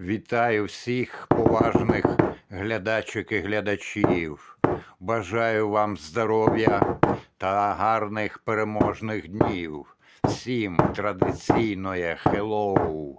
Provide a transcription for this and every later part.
Вітаю всіх поважних глядачок і глядачів. Бажаю вам здоров'я та гарних переможних днів. Всім традиційної хеллоу.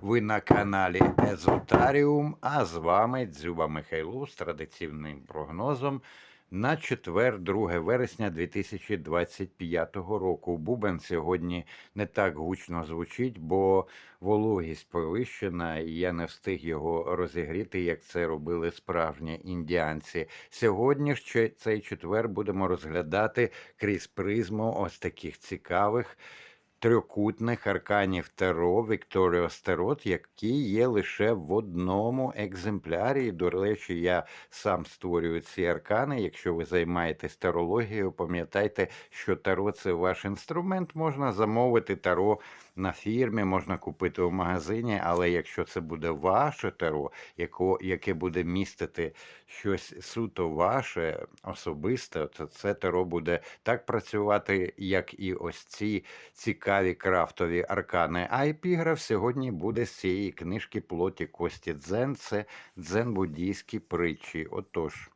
Ви на каналі Езотаріум, а з вами Дзюба Михайло з традиційним прогнозом на четвер, 2 вересня 2025 року. Бубен сьогодні не так гучно звучить, бо вологість повищена, і я не встиг його розігріти, як це робили справжні індіанці. Сьогодні ж цей четвер будемо розглядати крізь призму ось таких цікавих. Трьокутних арканів Таро Вікторіостерот, які є лише в одному екземплярі. До речі, я сам створюю ці аркани. Якщо ви займаєтесь тарологією, пам'ятайте, що таро це ваш інструмент. Можна замовити таро на фірмі, можна купити у магазині, але якщо це буде ваше таро, яке буде містити щось суто ваше, особисте, то це таро буде так працювати, як і ось ці цікаві крафтові аркани. А епіграф сьогодні буде з цієї книжки Плоті Кості Дзен. Це дзен-буддійські притчі. Отож,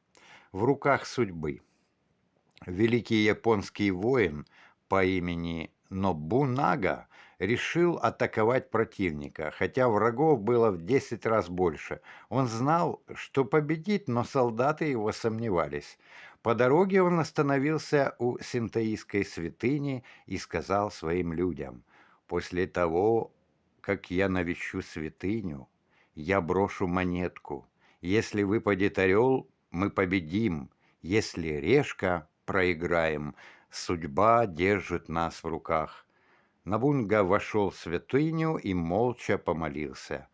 в руках судьби. Великий японский воин по имени Нобунага решил атаковать противника, хотя врагов было в 10 раз больше. Он знал, что победит, но солдаты его сомневались. По дороге он остановился у синтоистской святыни и сказал своим людям, «После того, как я навещу святыню, я брошу монетку. Если выпадет орел, мы победим. Если решка, проиграем. Судьба держит нас в руках». Набунга вошел в святыню и молча помолился.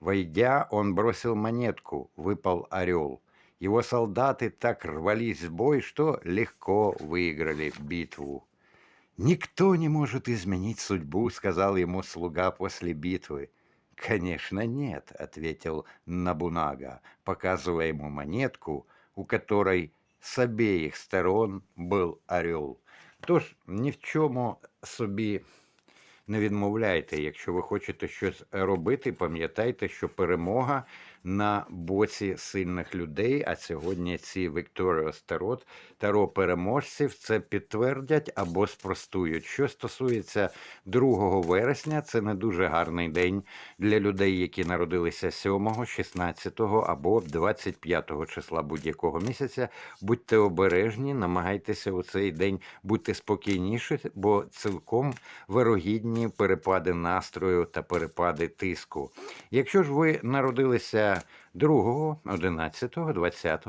Войдя, он бросил монетку, выпал орел. Его солдаты так рвались в бой, что легко выиграли битву. «Никто не может изменить судьбу», — сказал ему слуга после битвы. «Конечно нет», — ответил Набунага, показывая ему монетку, у которой з обеих сторон був орел. Тож ні в чому собі не відмовляйте. Якщо ви хочете щось робити, пам'ятайте, що перемога на боці сильних людей. А сьогодні ці Victorious Tarot, таро переможців це підтвердять або спростують. Що стосується 2 вересня, це не дуже гарний день для людей, які народилися 7, 16 або 25 числа будь-якого місяця. Будьте обережні, намагайтеся у цей день бути спокійніші, бо цілком вирогідні перепади настрою та перепади тиску. Якщо ж ви народилися 2, 11, 20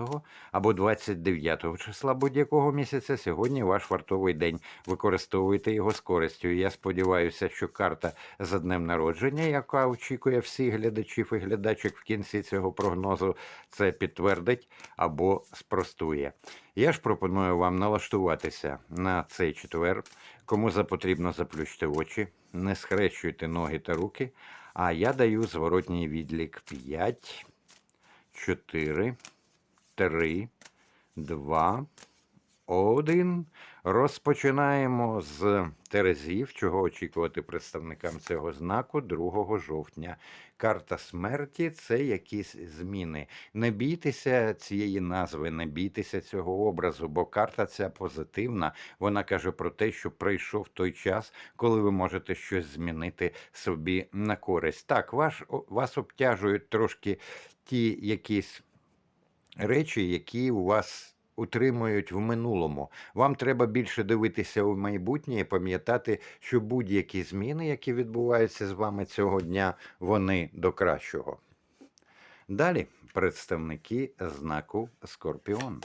або 29 числа будь-якого місяця, сьогодні ваш вартовий день. Використовуйте його з користю. Я сподіваюся, що карта за днем народження, яка очікує всіх глядачів і глядачок в кінці цього прогнозу, це підтвердить або спростує. Я ж пропоную вам налаштуватися на цей четвер. Кому запотрібно заплющте очі, не схрещуйте ноги та руки. А я даю зворотній відлік. 5, 4, 3, 2, 1. Розпочинаємо з Терезів, чого очікувати представникам цього знаку 2 жовтня. Карта смерті це якісь зміни. Не бійтеся цієї назви, не бійтеся цього образу, бо карта ця позитивна. Вона каже про те, що прийшов той час, коли ви можете щось змінити собі на користь. Так, ваш, вас обтяжують трошки ті якісь речі, які у вас утримують в минулому. Вам треба більше дивитися у майбутнє і пам'ятати, що будь-які зміни, які відбуваються з вами цього дня, вони до кращого. Далі представники знаку Скорпіон.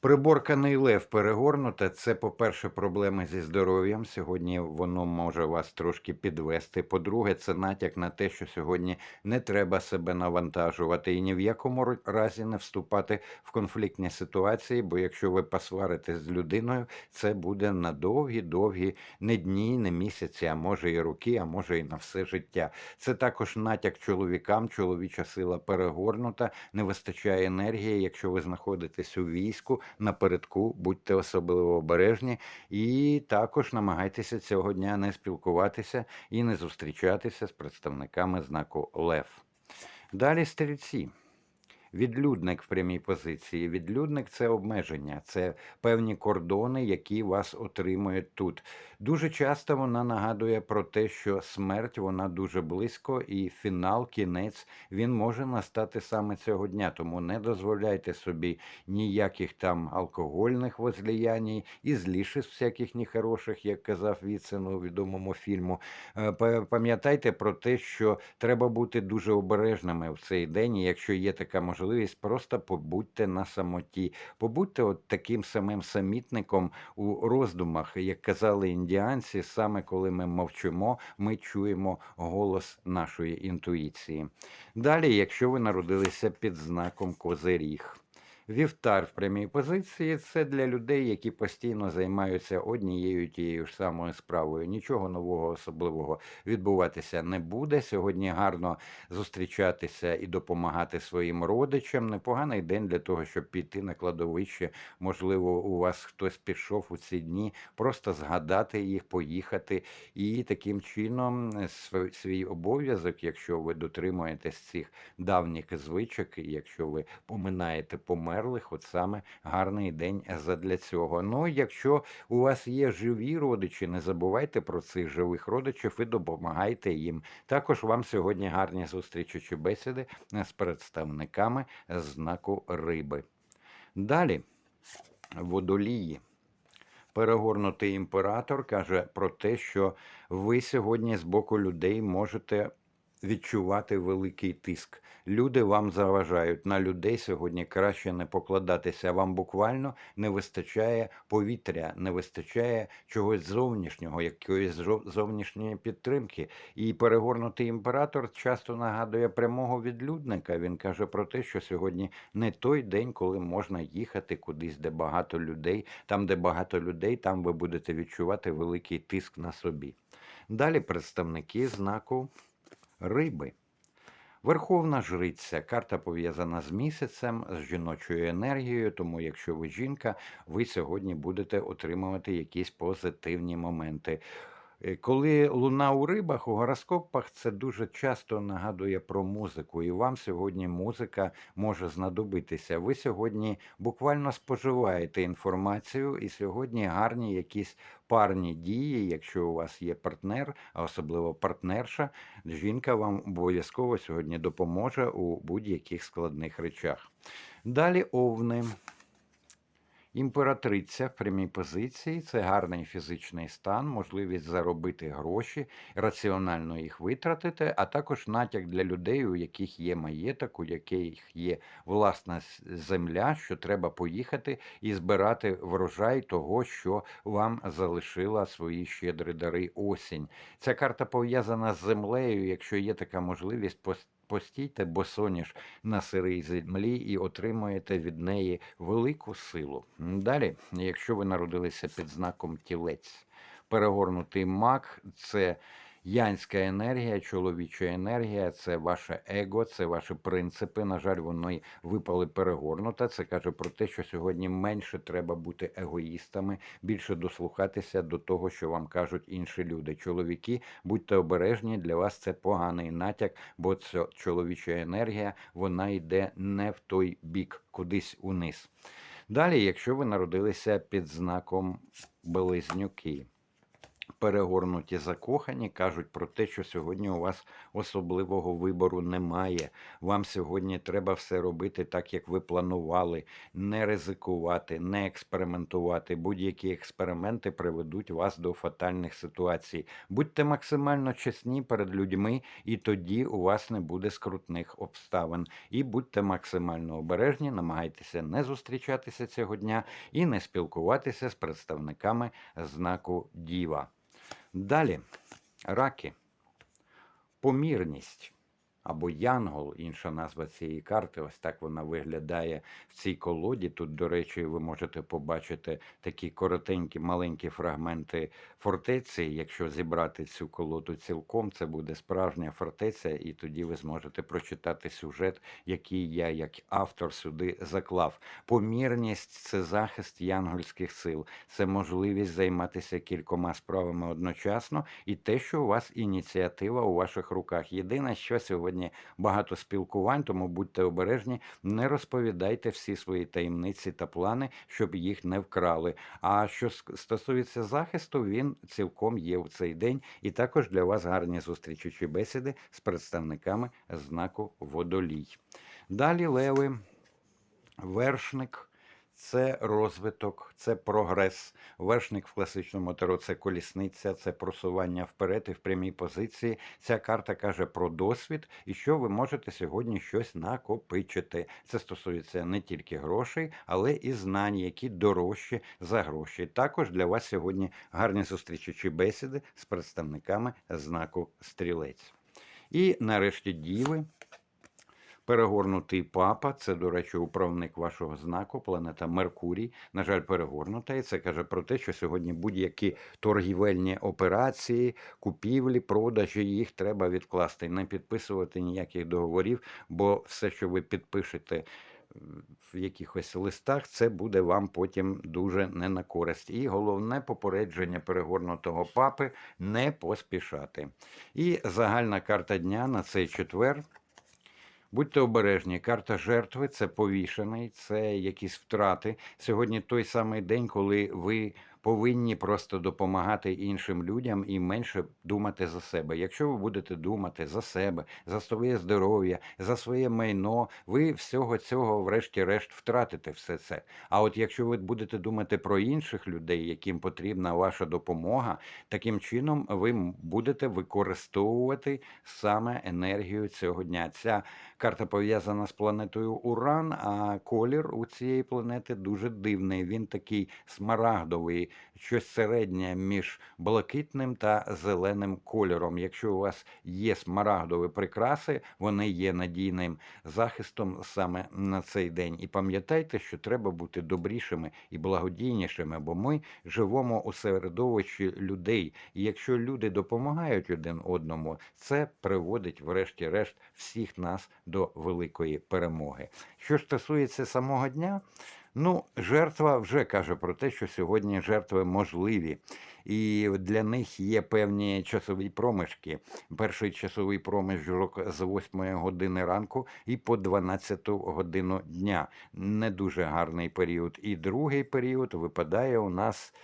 Приборканий лев перегорнуте. Це, по-перше, проблеми зі здоров'ям. Сьогодні воно може вас трошки підвести. По-друге, це натяк на те, що сьогодні не треба себе навантажувати і ні в якому разі не вступати в конфліктні ситуації, бо якщо ви посваритесь з людиною, це буде на довгі-довгі не дні, не місяці, а може і роки, а може і на все життя. Це також натяк чоловікам, чоловіча сила перегорнута, не вистачає енергії. Якщо ви знаходитесь у війську, напередку, будьте особливо обережні і також намагайтеся цього дня не спілкуватися і не зустрічатися з представниками знаку Лев. Далі стрільці. Відлюдник в прямій позиції. Відлюдник це обмеження, це певні кордони, які вас отримують тут. Дуже часто вона нагадує про те, що смерть вона дуже близько, і фінал, кінець він може настати саме цього дня. Тому не дозволяйте собі ніяких там алкогольних возліянь і зліших всяких нехороших, як казав Віцин у відомому фільму. Е, Пам'ятайте про те, що треба бути дуже обережними в цей день. Якщо є така можливість, просто побудьте на самоті, побудьте от таким самим самітником у роздумах, як казали індіанці, саме коли ми мовчимо, ми чуємо голос нашої інтуїції. Далі, якщо ви народилися під знаком Козиріг. Вівтар в прямій позиції це для людей, які постійно займаються однією тією ж самою справою. Нічого нового особливого відбуватися не буде. Сьогодні гарно зустрічатися і допомагати своїм родичам. Непоганий день для того, щоб піти на кладовище. Можливо, у вас хтось пішов у ці дні, просто згадати їх, поїхати і таким чином св- свій обов'язок, якщо ви дотримуєтесь цих давніх звичок, якщо ви поминаєте померлих, от саме гарний день задля цього. Ну, якщо у вас є живі родичі, не забувайте про цих живих родичів і допомагайте їм. Також вам сьогодні гарні зустрічі чи бесіди з представниками знаку риби. Далі водолії. Перегорнутий імператор каже про те, що ви сьогодні з боку людей можете відчувати великий тиск. Люди вам заважають. На людей сьогодні краще не покладатися. Вам буквально не вистачає повітря, не вистачає чогось зовнішнього, якоїсь зовнішньої підтримки. І перегорнутий імператор часто нагадує прямого відлюдника. Він каже про те, що сьогодні не той день, коли можна їхати кудись, де багато людей. Там, де багато людей, там ви будете відчувати великий тиск на собі. Далі представники знаку риби. Верховна жриця. Карта пов'язана з місяцем, з жіночою енергією. Тому, якщо ви жінка, ви сьогодні будете отримувати якісь позитивні моменти. Е, Коли луна у рибах, у гороскопах це дуже часто нагадує про музику, і вам сьогодні музика може знадобитися. Ви сьогодні буквально споживаєте інформацію, і сьогодні гарні якісь парні дії, якщо у вас є партнер, а особливо партнерша, жінка вам обов'язково сьогодні допоможе у будь-яких складних речах. Далі овни. Імператриця в прямій позиції це гарний фізичний стан, можливість заробити гроші, раціонально їх витратити, а також натяк для людей, у яких є маєток, у яких є власна земля, що треба поїхати і збирати врожай того, що вам залишила свої щедрі дари осінь. Ця карта пов'язана з землею. Якщо є така можливість, постійте босоніж на сирій землі і отримуєте від неї велику силу. Далі, якщо ви народилися під знаком тілець, перегорнутий мак це янська енергія, чоловіча енергія, це ваше его, це ваші принципи. На жаль, вони випали перегорнута. Це каже про те, що сьогодні менше треба бути егоїстами, більше дослухатися до того, що вам кажуть інші люди. Чоловіки, будьте обережні, для вас це поганий натяк, бо це чоловіча енергія, вона йде не в той бік, кудись униз. Далі, якщо ви народилися під знаком Близнюки, перегорнуті закохані кажуть про те, що сьогодні у вас особливого вибору немає. Вам сьогодні треба все робити так, як ви планували, не ризикувати, не експериментувати. Будь-які експерименти приведуть вас до фатальних ситуацій. Будьте максимально чесні перед людьми, і тоді у вас не буде скрутних обставин. І будьте максимально обережні, намагайтеся не зустрічатися цього дня і не спілкуватися з представниками знаку Діва. Далі, раки, помірність. Або Янгол, інша назва цієї карти. Ось так вона виглядає в цій колоді. Тут, до речі, ви можете побачити такі коротенькі маленькі фрагменти фортеці. Якщо зібрати цю колоду цілком, це буде справжня фортеця, і тоді ви зможете прочитати сюжет, який я як автор сюди заклав. Помірність це захист янгольських сил, це можливість займатися кількома справами одночасно, і те, що у вас ініціатива у ваших руках. Єдине, що сьогодні багато спілкувань, тому будьте обережні, не розповідайте всі свої таємниці та плани, щоб їх не вкрали. А що стосується захисту, він цілком є в цей день, і також для вас гарні зустрічі чи бесіди з представниками знаку водолій. Далі леви, вершник. Це розвиток, це прогрес. Вершник в класичному таро це колісниця, це просування вперед і в прямій позиції. Ця карта каже про досвід і що ви можете сьогодні щось накопичити. Це стосується не тільки грошей, але і знань, які дорожчі за гроші. Також для вас сьогодні гарні зустрічі чи бесіди з представниками знаку стрілець. І нарешті діви. Перегорнутий папа, це, до речі, управник вашого знаку, планета Меркурій. На жаль, перегорнута. І це каже про те, що сьогодні будь-які торгівельні операції, купівлі, продажі, їх треба відкласти, не підписувати ніяких договорів, бо все, що ви підпишете. В якихось листах це буде вам потім дуже не на користь. І головне попередження перегорнутого папи не поспішати. І загальна карта дня на цей четвер. Будьте обережні, карта жертви це повішений, це якісь втрати. Сьогодні той самий день, коли ви повинні просто допомагати іншим людям і менше думати за себе. Якщо ви будете думати за себе, за своє здоров'я, за своє майно, ви всього цього, врешті-решт, втратите все це. А от якщо ви будете думати про інших людей, яким потрібна ваша допомога, таким чином ви будете використовувати саме енергію цього дня. Ця карта пов'язана з планетою Уран, а колір у цієї планети дуже дивний. Він такий смарагдовий, щось середнє між блакитним та зеленим кольором. Якщо у вас є смарагдові прикраси, вони є надійним захистом саме на цей день. І пам'ятайте, що треба бути добрішими і благодійнішими, бо ми живемо у середовищі людей. І якщо люди допомагають один одному, це приводить, врешті-решт, всіх нас до великої перемоги. Що стосується самого дня, ну, жертва вже каже про те, що сьогодні жертви можливі, і для них є певні часові проміжки. Перший часовий проміжок з 8 години ранку і по 12 годину дня. Не дуже гарний період. І другий період випадає у нас.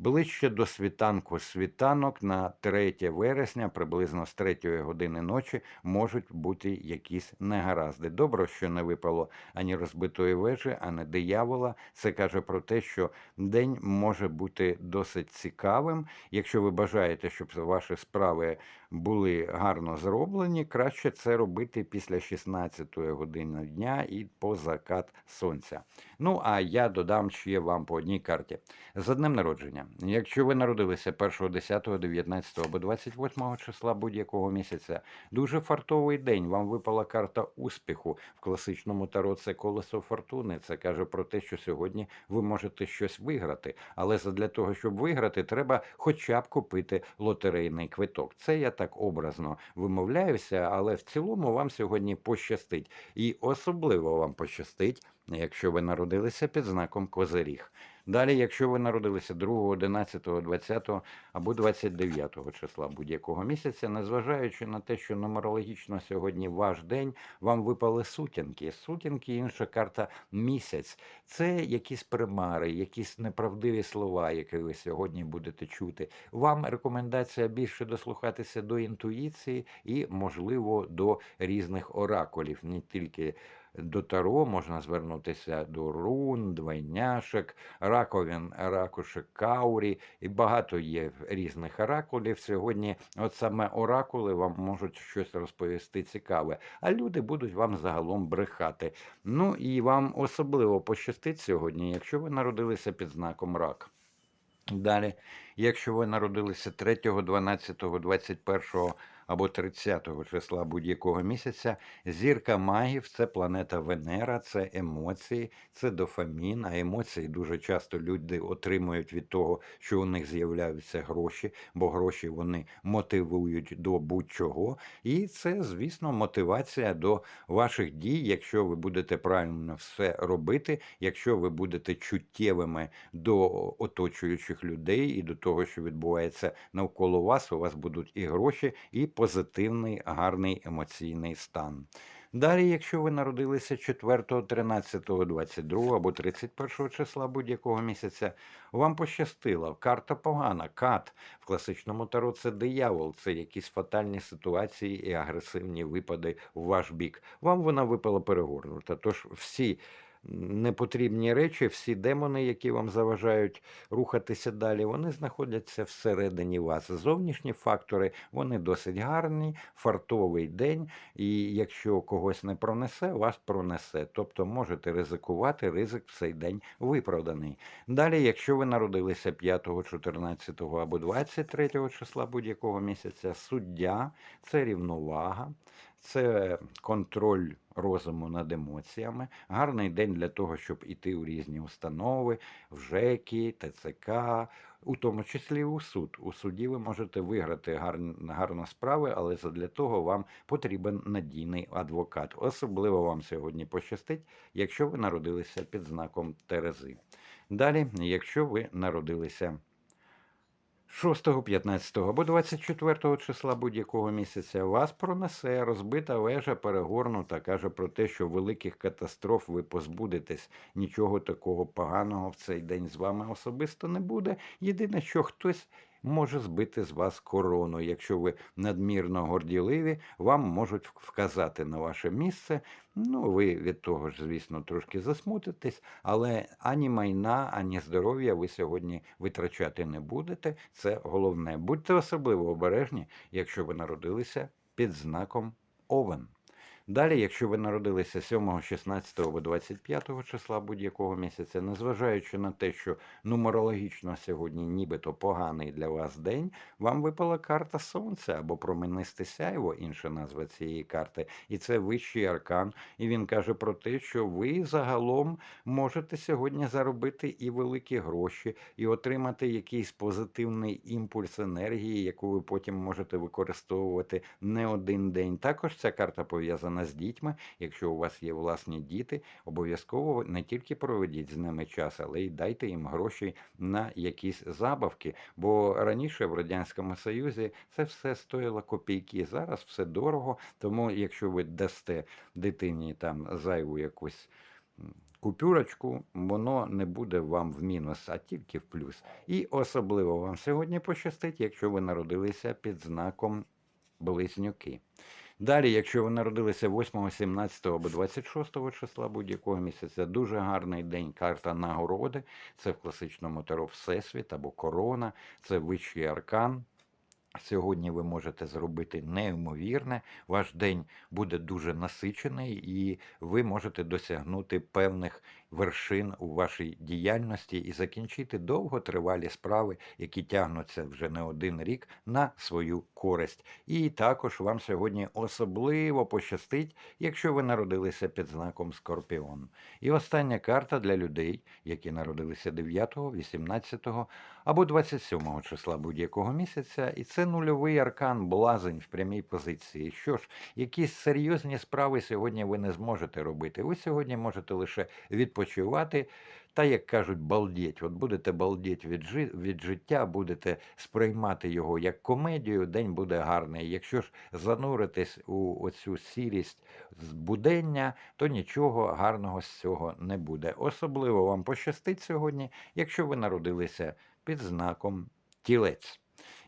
Ближче до світанку світанок на 3 вересня, приблизно з 3 години ночі, можуть бути якісь негаразди. Добре, що не випало ані розбитої вежі, ані диявола. Це каже про те, що день може бути досить цікавим. Якщо ви бажаєте, щоб ваші справи були гарно зроблені, краще це робити після 16 години дня і по закат сонця. Ну а я додам ще вам по одній карті. За днем народження. Якщо ви народилися 1, 10, 19 або 28 числа будь-якого місяця, дуже фартовий день. Вам випала карта успіху в класичному таро. Це колесо фортуни. Це каже про те, що сьогодні ви можете щось виграти. Але для того, щоб виграти, треба хоча б купити лотерейний квиток. Це я так образно вимовляюся, але в цілому вам сьогодні пощастить. І особливо вам пощастить, якщо ви народилися під знаком Козиріг. Далі, якщо ви народилися 2, 11, 20 або 29 числа будь-якого місяця, незважаючи на те, що нумерологічно сьогодні ваш день, вам випали сутінки. Сутінки, інша карта місяць. Це якісь примари, якісь неправдиві слова, які ви сьогодні будете чути. Вам рекомендація більше дослухатися до інтуїції і, можливо, до різних оракулів, не тільки до Таро можна звернутися до рун, двойняшек, раковин, ракушек каурі, і багато є різних оракулів. Сьогодні, от саме оракули вам можуть щось розповісти цікаве, а люди будуть вам загалом брехати. Ну і вам особливо пощастить сьогодні, якщо ви народилися під знаком рак. Далі, якщо ви народилися 3, 12, 21 або 30 числа будь-якого місяця зірка магів це планета Венера, це емоції, це дофамін. А емоції дуже часто люди отримують від того, що у них з'являються гроші, бо гроші вони мотивують до будь-чого. І це, звісно, мотивація до ваших дій, якщо ви будете правильно все робити, якщо ви будете чуттєвими до оточуючих людей і до того, що відбувається навколо вас, у вас будуть і гроші, і позитивний, гарний емоційний стан. Далі, якщо ви народилися 4, 13, 22 або 31 числа будь-якого місяця, вам пощастило. Карта погана, кат в класичному таро це диявол, це якісь фатальні ситуації і агресивні випади в ваш бік. Вам вона випала перегорнута. Тож всі непотрібні речі, всі демони, які вам заважають рухатися далі, вони знаходяться всередині вас. Зовнішні фактори вони досить гарні, фартовий день, і якщо когось не пронесе, вас пронесе. Тобто можете ризикувати, ризик в цей день виправданий. Далі, якщо ви народилися 5, 14 або 23 числа будь-якого місяця, суддя це рівновага, це контроль розуму над емоціями. Гарний день для того, щоб іти у різні установи, в ЖЕКи, ТЦК, у тому числі у суд. У суді ви можете виграти гарно справи, але для того вам потрібен надійний адвокат. Особливо вам сьогодні пощастить, якщо ви народилися під знаком Терези. Далі, якщо ви народилися 6, 15 або 24 числа будь-якого місяця вас пронесе розбита вежа перегорнута, каже про те, що великих катастроф ви позбудетесь. Нічого такого поганого в цей день з вами особисто не буде. Єдине, що хтось може збити з вас корону. Якщо ви надмірно горділиві, вам можуть вказати на ваше місце. Ну, ви від того ж, звісно, трошки засмутитесь, але ані майна, ані здоров'я ви сьогодні витрачати не будете. Це головне. Будьте особливо обережні, якщо ви народилися під знаком Овен. Далі, якщо ви народилися 7, 16 або 25 числа будь-якого місяця, незважаючи на те, що нумерологічно сьогодні нібито поганий для вас день, вам випала карта Сонця або променисте сяйво, інша назва цієї карти, і це вищий аркан. І він каже про те, що ви загалом можете сьогодні заробити і великі гроші, і отримати якийсь позитивний імпульс енергії, яку ви потім можете використовувати не один день. Також ця карта пов'язана з дітьми. Якщо у вас є власні діти, обов'язково не тільки проведіть з ними час, але й дайте їм гроші на якісь забавки. Бо раніше в радянському союзі це все стоїло копійки. Зараз все дорого. Тому, якщо ви дасте дитині там зайву якусь. Купюрочку, воно не буде вам в мінус, а тільки в плюс. І особливо вам сьогодні пощастить, якщо ви народилися під знаком близнюки. Далі, якщо ви народилися 8, 17 або 26 числа будь-якого місяця, дуже гарний день карта нагороди. Це в класичному таро Всесвіт або корона, це вищий аркан. Сьогодні ви можете зробити неймовірне, ваш день буде дуже насичений, і ви можете досягнути певних вершин у вашій діяльності і закінчити довготривалі справи, які тягнуться вже не один рік на свою користь. І також вам сьогодні особливо пощастить, якщо ви народилися під знаком Скорпіон. І остання карта для людей, які народилися 9, 18 або 27 числа будь-якого місяця, і це нульовий аркан, блазень в прямій позиції. Що ж, якісь серйозні справи сьогодні ви не зможете робити. Ви сьогодні можете лише відпочивати. Та, як кажуть, балдіть. От будете балдіть від жи... від життя, будете сприймати його як комедію, день буде гарний. Якщо ж зануритись у оцю сірість збудення, то нічого гарного з цього не буде. Особливо вам пощастить сьогодні, якщо ви народилися під знаком тілець.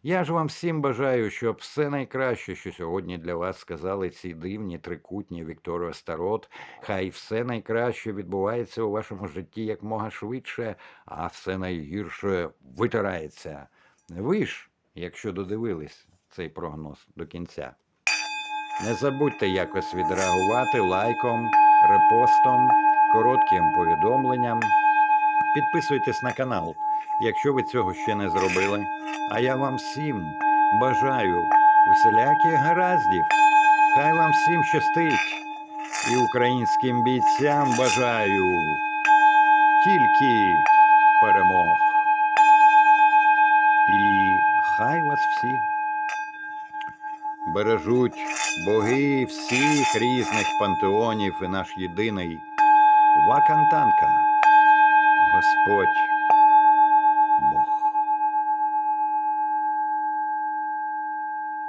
Я ж вам всім бажаю, щоб все найкраще, що сьогодні для вас сказали ці дивні трикутні Вікторія Старот, хай все найкраще відбувається у вашому житті якмога швидше, а все найгірше витирається. Ви ж, якщо додивились цей прогноз до кінця, не забудьте якось відреагувати лайком, репостом, коротким повідомленням. Підписуйтесь на канал, якщо ви цього ще не зробили. А я вам всім бажаю усіляких гараздів. Хай вам всім щастить. І українським бійцям бажаю тільки перемог. І хай вас всі бережуть боги всіх різних пантеонів і наш єдиний Вакантанка. Господь